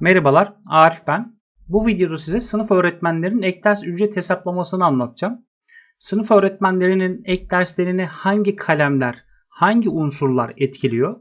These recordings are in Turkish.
Merhabalar, Arif ben. Bu videoda size sınıf öğretmenlerinin ek ders ücret hesaplamasını anlatacağım. Sınıf öğretmenlerinin ek derslerini hangi kalemler, hangi unsurlar etkiliyor?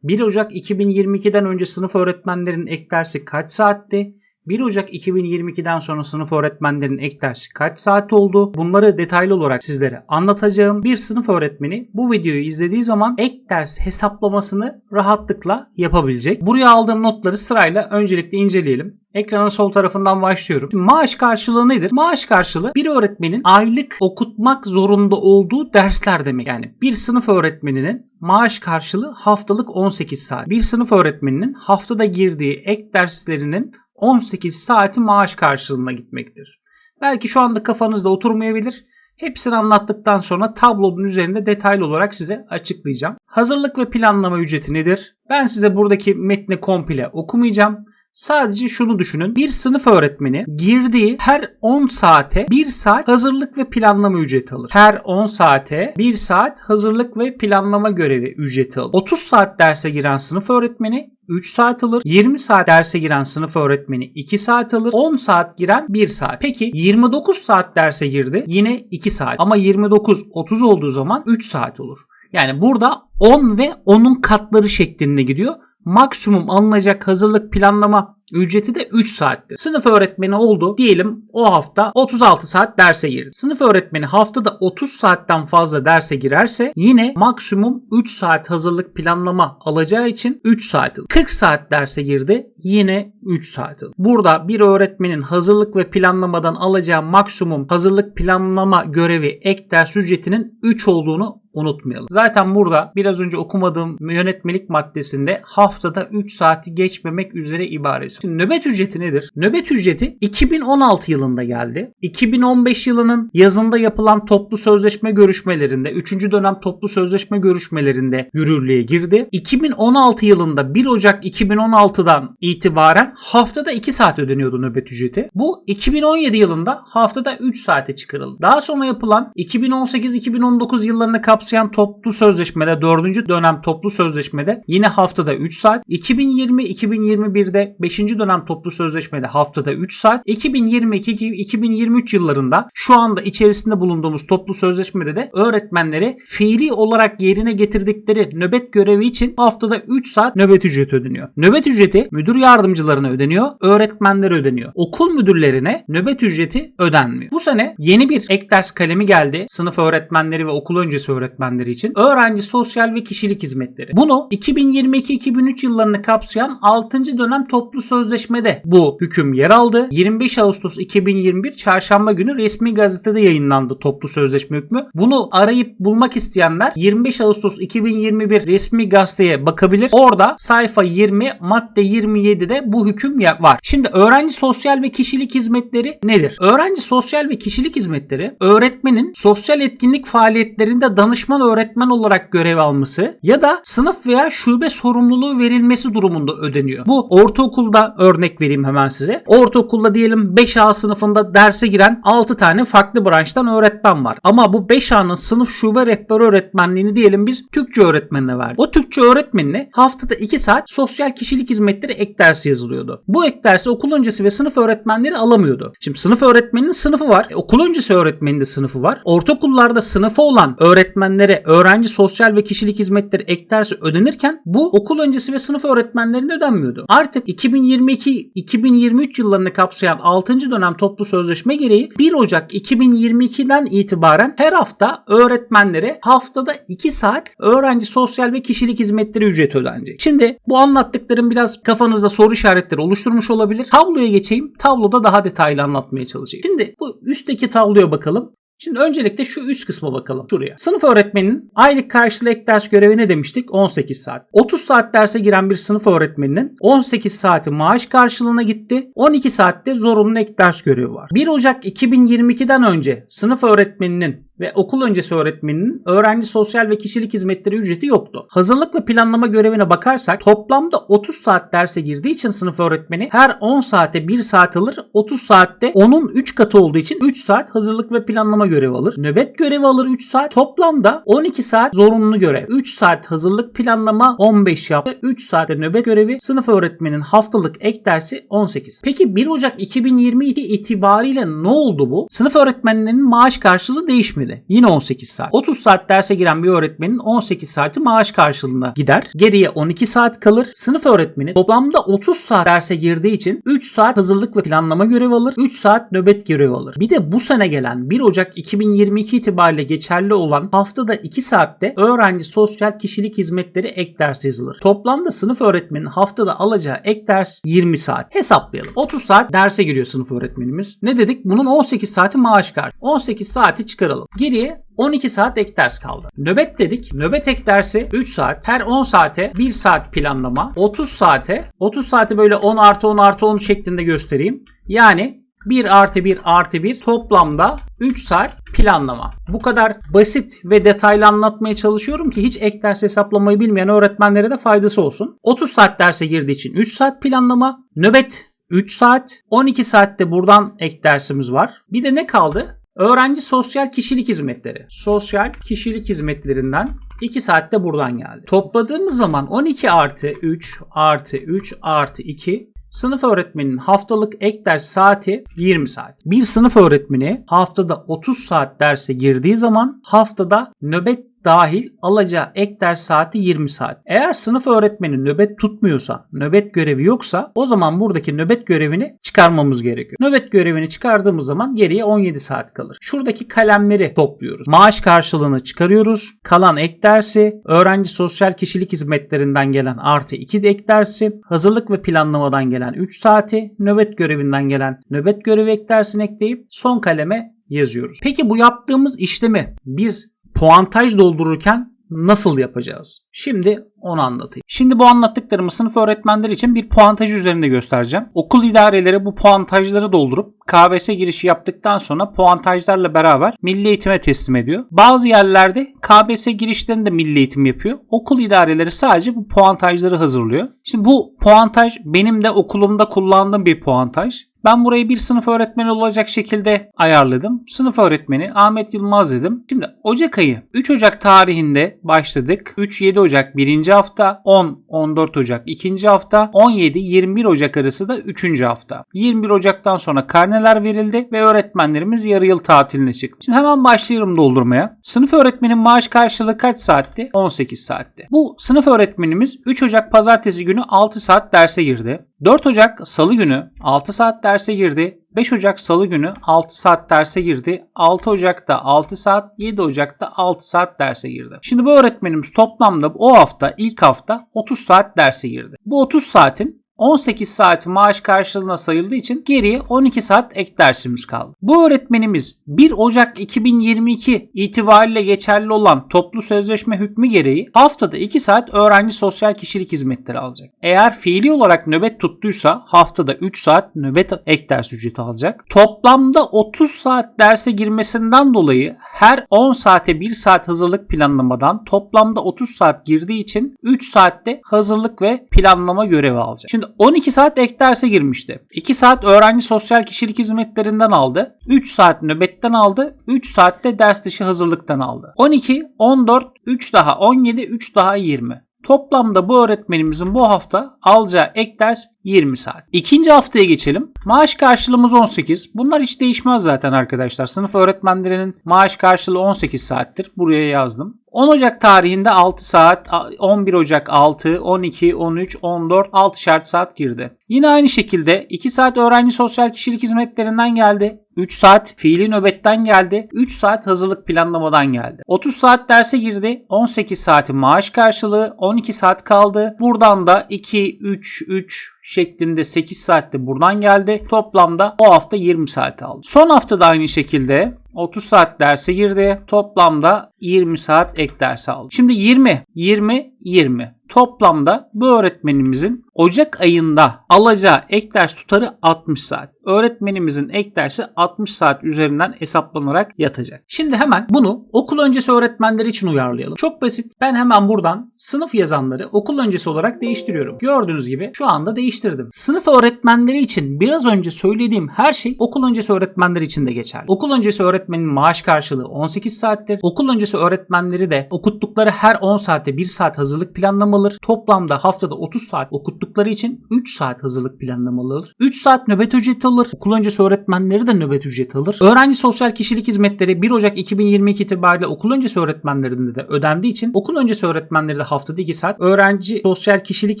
1 Ocak 2022'den önce sınıf öğretmenlerinin ek dersi kaç saatti? 1 Ocak 2022'den sonra sınıf öğretmenlerinin ek dersi kaç saat oldu? Bunları detaylı olarak sizlere anlatacağım. Bir sınıf öğretmeni bu videoyu izlediği zaman ek ders hesaplamasını rahatlıkla yapabilecek. Buraya aldığım notları sırayla öncelikle inceleyelim. Ekranın sol tarafından başlıyorum. Şimdi maaş karşılığı nedir? Maaş karşılığı bir öğretmenin aylık okutmak zorunda olduğu dersler demek. Yani bir sınıf öğretmeninin maaş karşılığı haftalık 18 saat. Bir sınıf öğretmeninin haftada girdiği ek derslerinin 18 saati maaş karşılığına gitmektir. Belki şu anda kafanızda oturmayabilir. Hepsini anlattıktan sonra tablonun üzerinde detaylı olarak size açıklayacağım. Hazırlık ve planlama ücreti nedir? Ben size buradaki metni komple okumayacağım. Sadece şunu düşünün. Bir sınıf öğretmeni girdiği her 10 saate 1 saat hazırlık ve planlama ücreti alır. Her 10 saate 1 saat hazırlık ve planlama görevi ücreti alır. 30 saat derse giren sınıf öğretmeni 3 saat alır. 20 saat derse giren sınıf öğretmeni 2 saat alır. 10 saat giren 1 saat. Peki 29 saat derse girdi yine 2 saat. Ama 29 30 olduğu zaman 3 saat olur. Yani burada 10 ve 10'un katları şeklinde gidiyor maksimum alınacak hazırlık planlama ücreti de 3 saatti. Sınıf öğretmeni oldu diyelim o hafta 36 saat derse girdi. Sınıf öğretmeni haftada 30 saatten fazla derse girerse yine maksimum 3 saat hazırlık planlama alacağı için 3 saat. 40 saat derse girdi yine 3 saat. Burada bir öğretmenin hazırlık ve planlamadan alacağı maksimum hazırlık planlama görevi ek ders ücretinin 3 olduğunu unutmayalım. Zaten burada biraz önce okumadığım yönetmelik maddesinde haftada 3 saati geçmemek üzere ibaresi. Şimdi nöbet ücreti nedir? Nöbet ücreti 2016 yılında geldi. 2015 yılının yazında yapılan toplu sözleşme görüşmelerinde 3. dönem toplu sözleşme görüşmelerinde yürürlüğe girdi. 2016 yılında 1 Ocak 2016'dan itibaren haftada 2 saat ödeniyordu nöbet ücreti. Bu 2017 yılında haftada 3 saate çıkarıldı. Daha sonra yapılan 2018-2019 yıllarını kapsayan toplu sözleşmede 4. dönem toplu sözleşmede yine haftada 3 saat. 2020-2021'de 5. dönem toplu sözleşmede haftada 3 saat. 2022-2023 yıllarında şu anda içerisinde bulunduğumuz toplu sözleşmede de öğretmenlere fiili olarak yerine getirdikleri nöbet görevi için haftada 3 saat nöbet ücreti ödeniyor. Nöbet ücreti müdür yardımcılarına ödeniyor, öğretmenlere ödeniyor. Okul müdürlerine nöbet ücreti ödenmiyor. Bu sene yeni bir ek ders kalemi geldi. Sınıf öğretmenleri ve okul öncesi öğretmenleri için. Öğrenci sosyal ve kişilik hizmetleri. Bunu 2022-2003 yıllarını kapsayan 6. dönem toplu sözleşmede bu hüküm yer aldı. 25 Ağustos 2021 çarşamba günü resmi gazetede yayınlandı toplu sözleşme hükmü. Bunu arayıp bulmak isteyenler 25 Ağustos 2021 resmi gazeteye bakabilir. Orada sayfa 20 madde 27'de bu hüküm var. Şimdi öğrenci sosyal ve kişilik hizmetleri nedir? Öğrenci sosyal ve kişilik hizmetleri öğretmenin sosyal etkinlik faaliyetlerinde danışman öğretmen olarak görev alması ya da sınıf veya şube sorumluluğu verilmesi durumunda ödeniyor. Bu ortaokulda örnek vereyim hemen size. Ortaokulda diyelim 5A sınıfında derse giren 6 tane farklı branştan öğretmen var. Ama bu 5A'nın sınıf şube rehber öğretmenliğini diyelim biz Türkçe öğretmenine verdik. O Türkçe öğretmenine haftada 2 saat sosyal kişilik hizmetleri ek dersi yazılıyordu. Bu ek dersi okul öncesi ve sınıf öğretmenleri alamıyordu. Şimdi sınıf öğretmeninin sınıfı var. E, okul öncesi öğretmenin de sınıfı var. Ortaokullarda sınıfı olan öğretmenlere öğrenci sosyal ve kişilik hizmetleri ek dersi ödenirken bu okul öncesi ve sınıf öğretmenlerine ödenmiyordu. Artık 2022-2023 yıllarını kapsayan 6. dönem toplu sözleşme gereği 1 Ocak 2022'den itibaren her hafta öğretmenlere haftada 2 saat öğrenci sosyal ve kişilik hizmetleri ücreti ödenecek. Şimdi bu anlattıklarım biraz kafanızda soru işaretleri oluşturmuş olabilir. Tabloya geçeyim. Tabloda daha detaylı anlatmaya çalışayım. Şimdi bu üstteki tabloya bakalım. Şimdi öncelikle şu üst kısma bakalım. Şuraya. Sınıf öğretmeninin aylık karşılığı ek ders görevi ne demiştik? 18 saat. 30 saat derse giren bir sınıf öğretmeninin 18 saati maaş karşılığına gitti. 12 saatte zorunlu ek ders görevi var. 1 Ocak 2022'den önce sınıf öğretmeninin ve okul öncesi öğretmeninin öğrenci sosyal ve kişilik hizmetleri ücreti yoktu. Hazırlık ve planlama görevine bakarsak toplamda 30 saat derse girdiği için sınıf öğretmeni her 10 saate 1 saat alır. 30 saatte onun 3 katı olduğu için 3 saat hazırlık ve planlama görevi alır. Nöbet görevi alır 3 saat. Toplamda 12 saat zorunlu görev. 3 saat hazırlık planlama 15 yaptı. 3 saatte nöbet görevi. Sınıf öğretmenin haftalık ek dersi 18. Peki 1 Ocak 2022 itibariyle ne oldu bu? Sınıf öğretmenlerinin maaş karşılığı değişmedi. Yine 18 saat. 30 saat derse giren bir öğretmenin 18 saati maaş karşılığında gider. Geriye 12 saat kalır. Sınıf öğretmeni toplamda 30 saat derse girdiği için 3 saat hazırlık ve planlama görevi alır. 3 saat nöbet görevi alır. Bir de bu sene gelen 1 Ocak 2022 itibariyle geçerli olan haftada 2 saatte öğrenci sosyal kişilik hizmetleri ek ders yazılır. Toplamda sınıf öğretmeninin haftada alacağı ek ders 20 saat. Hesaplayalım. 30 saat derse giriyor sınıf öğretmenimiz. Ne dedik? Bunun 18 saati maaş karşı. 18 saati çıkaralım. Geriye 12 saat ek ders kaldı. Nöbet dedik. Nöbet ek dersi 3 saat. Her 10 saate 1 saat planlama. 30 saate 30 saati böyle 10 artı 10 artı 10 şeklinde göstereyim. Yani 1 artı 1 artı 1 toplamda 3 saat planlama. Bu kadar basit ve detaylı anlatmaya çalışıyorum ki hiç ek ders hesaplamayı bilmeyen öğretmenlere de faydası olsun. 30 saat derse girdiği için 3 saat planlama. Nöbet 3 saat. 12 saatte buradan ek dersimiz var. Bir de ne kaldı? Öğrenci sosyal kişilik hizmetleri. Sosyal kişilik hizmetlerinden 2 saatte buradan geldi. Topladığımız zaman 12 artı 3 artı 3 artı 2 Sınıf öğretmeninin haftalık ek ders saati 20 saat. Bir sınıf öğretmeni haftada 30 saat derse girdiği zaman haftada nöbet dahil alacağı ek ders saati 20 saat. Eğer sınıf öğretmeni nöbet tutmuyorsa, nöbet görevi yoksa o zaman buradaki nöbet görevini çıkarmamız gerekiyor. Nöbet görevini çıkardığımız zaman geriye 17 saat kalır. Şuradaki kalemleri topluyoruz. Maaş karşılığını çıkarıyoruz. Kalan ek dersi, öğrenci sosyal kişilik hizmetlerinden gelen artı 2 ek dersi, hazırlık ve planlamadan gelen 3 saati, nöbet görevinden gelen nöbet görevi ek dersini ekleyip son kaleme yazıyoruz. Peki bu yaptığımız işlemi biz puantaj doldururken nasıl yapacağız? Şimdi onu anlatayım. Şimdi bu anlattıklarımı sınıf öğretmenleri için bir puantaj üzerinde göstereceğim. Okul idareleri bu puantajları doldurup KBS girişi yaptıktan sonra puantajlarla beraber milli eğitime teslim ediyor. Bazı yerlerde KBS girişlerinde milli eğitim yapıyor. Okul idareleri sadece bu puantajları hazırlıyor. Şimdi bu puantaj benim de okulumda kullandığım bir puantaj. Ben burayı bir sınıf öğretmeni olacak şekilde ayarladım. Sınıf öğretmeni Ahmet Yılmaz dedim. Şimdi Ocak ayı 3 Ocak tarihinde başladık. 3-7 Ocak 1. hafta, 10-14 Ocak 2. hafta, 17-21 Ocak arası da 3. hafta. 21 Ocak'tan sonra karneler verildi ve öğretmenlerimiz yarı yıl tatiline çıktı. Şimdi hemen başlayalım doldurmaya. Sınıf öğretmenin maaş karşılığı kaç saatti? 18 saatti. Bu sınıf öğretmenimiz 3 Ocak pazartesi günü 6 saat derse girdi. 4 Ocak salı günü 6 saat derse girdi. 5 Ocak salı günü 6 saat derse girdi. 6 Ocak'ta 6 saat, 7 Ocak'ta 6 saat derse girdi. Şimdi bu öğretmenimiz toplamda o hafta ilk hafta 30 saat derse girdi. Bu 30 saatin 18 saati maaş karşılığına sayıldığı için geriye 12 saat ek dersimiz kaldı. Bu öğretmenimiz 1 Ocak 2022 itibariyle geçerli olan toplu sözleşme hükmü gereği haftada 2 saat öğrenci sosyal kişilik hizmetleri alacak. Eğer fiili olarak nöbet tuttuysa haftada 3 saat nöbet ek ders ücreti alacak. Toplamda 30 saat derse girmesinden dolayı her 10 saate 1 saat hazırlık planlamadan toplamda 30 saat girdiği için 3 saatte hazırlık ve planlama görevi alacak. Şimdi 12 saat ek derse girmişti. 2 saat öğrenci sosyal kişilik hizmetlerinden aldı. 3 saat nöbetten aldı. 3 saatte ders dışı hazırlıktan aldı. 12, 14, 3 daha 17, 3 daha 20. Toplamda bu öğretmenimizin bu hafta alacağı ek ders 20 saat. İkinci haftaya geçelim. Maaş karşılığımız 18. Bunlar hiç değişmez zaten arkadaşlar. Sınıf öğretmenlerinin maaş karşılığı 18 saattir. Buraya yazdım. 10 Ocak tarihinde 6 saat, 11 Ocak 6, 12, 13, 14, 6 şart saat girdi. Yine aynı şekilde 2 saat öğrenci sosyal kişilik hizmetlerinden geldi. 3 saat fiili nöbetten geldi. 3 saat hazırlık planlamadan geldi. 30 saat derse girdi. 18 saati maaş karşılığı. 12 saat kaldı. Buradan da 2, 3, 3 şeklinde 8 saatte buradan geldi. Toplamda o hafta 20 saat aldı. Son hafta da aynı şekilde 30 saat derse girdi. Toplamda 20 saat ek ders aldı. Şimdi 20, 20, 20. Toplamda bu öğretmenimizin Ocak ayında alacağı ek ders tutarı 60 saat. Öğretmenimizin ek dersi 60 saat üzerinden hesaplanarak yatacak. Şimdi hemen bunu okul öncesi öğretmenleri için uyarlayalım. Çok basit. Ben hemen buradan sınıf yazanları okul öncesi olarak değiştiriyorum. Gördüğünüz gibi şu anda değiştirdim. Sınıf öğretmenleri için biraz önce söylediğim her şey okul öncesi öğretmenleri için de geçerli. Okul öncesi öğretmenin maaş karşılığı 18 saattir. Okul öncesi öğretmenleri de okuttukları her 10 saatte 1 saat hazırlık planlamalı alır. Toplamda haftada 30 saat okuttukları için 3 saat hazırlık planlamalı alır. 3 saat nöbet ücreti alır. Okul öncesi öğretmenleri de nöbet ücreti alır. Öğrenci sosyal kişilik hizmetleri 1 Ocak 2022 itibariyle okul öncesi öğretmenlerinde de ödendiği için okul öncesi öğretmenleri de haftada 2 saat öğrenci sosyal kişilik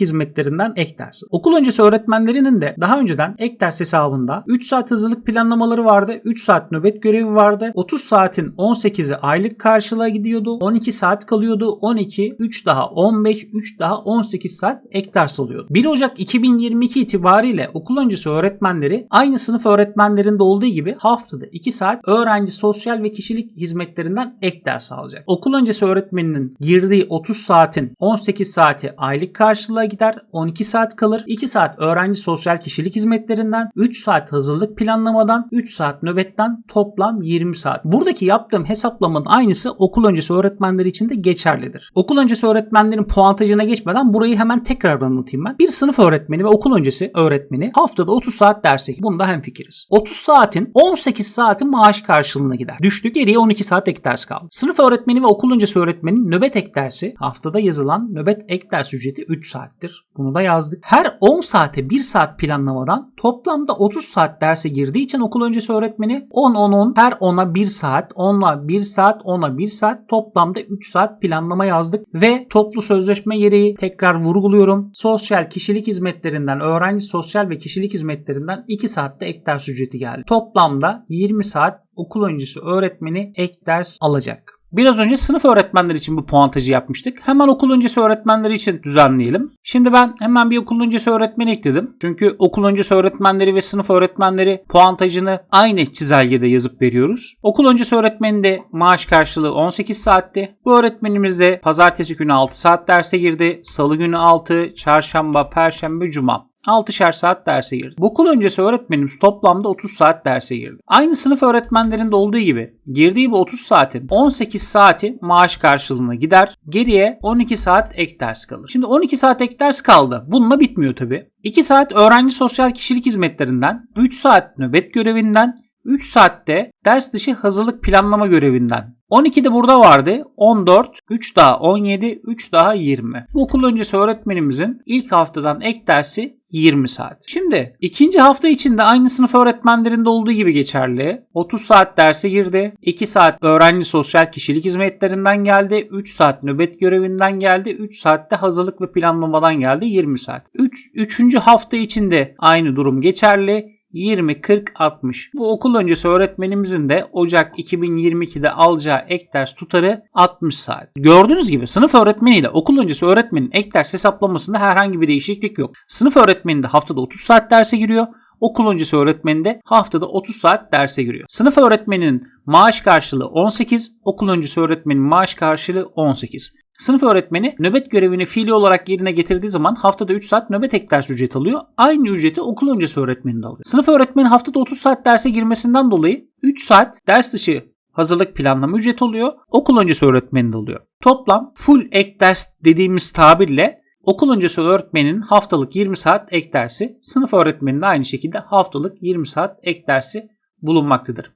hizmetlerinden ek ders. Okul öncesi öğretmenlerinin de daha önceden ek ders hesabında 3 saat hazırlık planlamaları vardı. 3 saat nöbet görevi vardı. 30 saatin 18'i aylık karşılığa gidiyordu. 12 saat kalıyordu. 12, 3 daha 15, 3 daha 18 saat ek ders alıyordu. 1 Ocak 2022 itibariyle okul öncesi öğretmenleri aynı sınıf öğretmenlerinde olduğu gibi haftada 2 saat öğrenci sosyal ve kişilik hizmetlerinden ek ders alacak. Okul öncesi öğretmeninin girdiği 30 saatin 18 saati aylık karşılığa gider. 12 saat kalır. 2 saat öğrenci sosyal kişilik hizmetlerinden, 3 saat hazırlık planlamadan, 3 saat nöbetten toplam 20 saat. Buradaki yaptığım hesaplamanın aynısı okul öncesi öğretmenleri için de geçerlidir. Okul öncesi öğretmenlerin puantajına geçmeden burayı hemen tekrar anlatayım ben. Bir sınıf öğretmeni ve okul öncesi öğretmeni haftada 30 saat derse bunda hemfikiriz. 30 saatin 18 saati maaş karşılığına gider. Düştük geriye 12 saat ek ders kaldı. Sınıf öğretmeni ve okul öncesi öğretmenin nöbet ek dersi haftada yazılan nöbet ek ders ücreti 3 saattir. Bunu da yazdık. Her 10 saate 1 saat planlamadan toplamda 30 saat derse girdiği için okul öncesi öğretmeni 10 10 10 her 10'a 1 saat 10'a 1 saat 10'a 1 saat toplamda 3 saat planlama yazdık ve toplu sözleşme gereği tekrar vurguluyorum. Sosyal kişilik hizmetlerinden öğrenci sosyal ve kişilik hizmetlerinden 2 saatte ek ders ücreti geldi. Toplamda 20 saat okul öncesi öğretmeni ek ders alacak. Biraz önce sınıf öğretmenleri için bu puantajı yapmıştık. Hemen okul öncesi öğretmenleri için düzenleyelim. Şimdi ben hemen bir okul öncesi öğretmeni ekledim. Çünkü okul öncesi öğretmenleri ve sınıf öğretmenleri puantajını aynı çizelgede yazıp veriyoruz. Okul öncesi öğretmeninde maaş karşılığı 18 saatti. Bu öğretmenimiz de pazartesi günü 6 saat derse girdi. Salı günü 6, çarşamba, perşembe, cuma. 6'şer saat derse girdi. Bu okul öncesi öğretmenimiz toplamda 30 saat derse girdi. Aynı sınıf öğretmenlerinde olduğu gibi girdiği bu 30 saatin 18 saati maaş karşılığına gider. Geriye 12 saat ek ders kalır. Şimdi 12 saat ek ders kaldı. Bununla bitmiyor tabi. 2 saat öğrenci sosyal kişilik hizmetlerinden, 3 saat nöbet görevinden, 3 saatte ders dışı hazırlık planlama görevinden. 12 de burada vardı. 14, 3 daha 17, 3 daha 20. Bu okul öncesi öğretmenimizin ilk haftadan ek dersi 20 saat. Şimdi ikinci hafta içinde aynı sınıf öğretmenlerinde olduğu gibi geçerli. 30 saat derse girdi. 2 saat öğrenci sosyal kişilik hizmetlerinden geldi. 3 saat nöbet görevinden geldi. 3 saatte hazırlık ve planlamadan geldi. 20 saat. 3. Üç, 3. hafta içinde aynı durum geçerli. 20, 40, 60. Bu okul öncesi öğretmenimizin de Ocak 2022'de alacağı ek ders tutarı 60 saat. Gördüğünüz gibi sınıf öğretmeniyle okul öncesi öğretmenin ek ders hesaplamasında herhangi bir değişiklik yok. Sınıf öğretmeni de haftada 30 saat derse giriyor. Okul öncesi öğretmeni de haftada 30 saat derse giriyor. Sınıf öğretmeninin maaş karşılığı 18, okul öncesi öğretmenin maaş karşılığı 18. Sınıf öğretmeni nöbet görevini fiili olarak yerine getirdiği zaman haftada 3 saat nöbet ek ders ücreti alıyor. Aynı ücreti okul öncesi öğretmeni de alıyor. Sınıf öğretmeni haftada 30 saat derse girmesinden dolayı 3 saat ders dışı hazırlık planlama ücreti oluyor. Okul öncesi öğretmeni de oluyor. Toplam full ek ders dediğimiz tabirle okul öncesi öğretmenin haftalık 20 saat ek dersi, sınıf öğretmeninin aynı şekilde haftalık 20 saat ek dersi bulunmaktadır.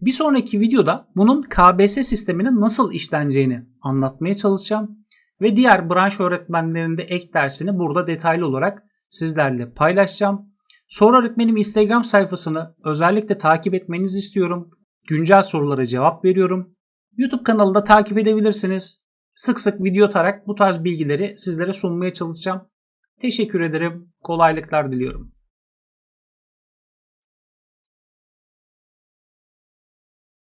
Bir sonraki videoda bunun KBS sisteminin nasıl işleneceğini anlatmaya çalışacağım ve diğer branş öğretmenlerinde ek dersini burada detaylı olarak sizlerle paylaşacağım. Soru öğretmenim Instagram sayfasını özellikle takip etmenizi istiyorum. Güncel sorulara cevap veriyorum. YouTube kanalında takip edebilirsiniz. Sık sık video atarak bu tarz bilgileri sizlere sunmaya çalışacağım. Teşekkür ederim. Kolaylıklar diliyorum.